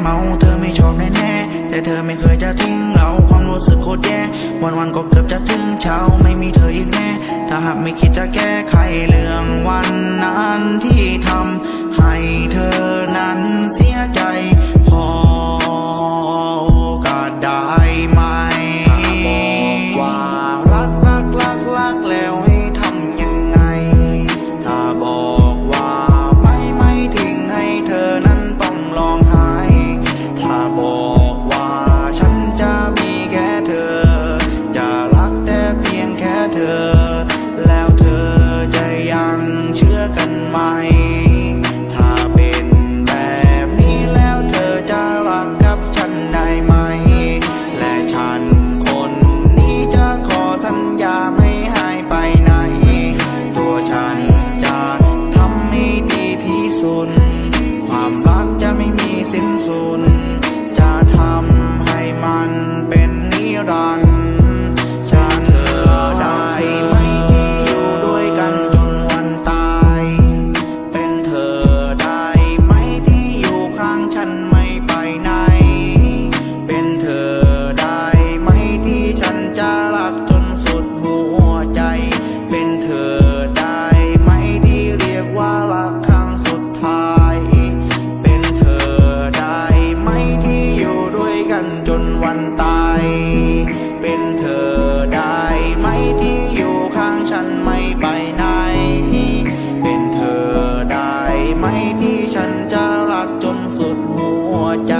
เมาเธอไม่ชอบแน่แน่แต่เธอไม่เคยจะทิ้งเราความรู้สึกโคตรแย่วันวันก็เกือบจะถึงเช้าไม่มีเธออีกแน่ถ้าหากไม่คิดจะแก้ไขเรื่องวันนั้นที่ทำให้เธอนั้นเสียใจ ข้างฉันไม่ไปไหน เป็นเธอได้ไหมที่ฉันจะรักจนสุดหัวใจ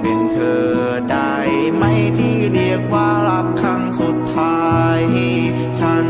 เป็นเธอได้ไหมที่เรียกว่ารักครั้งสุดท้าย ฉัน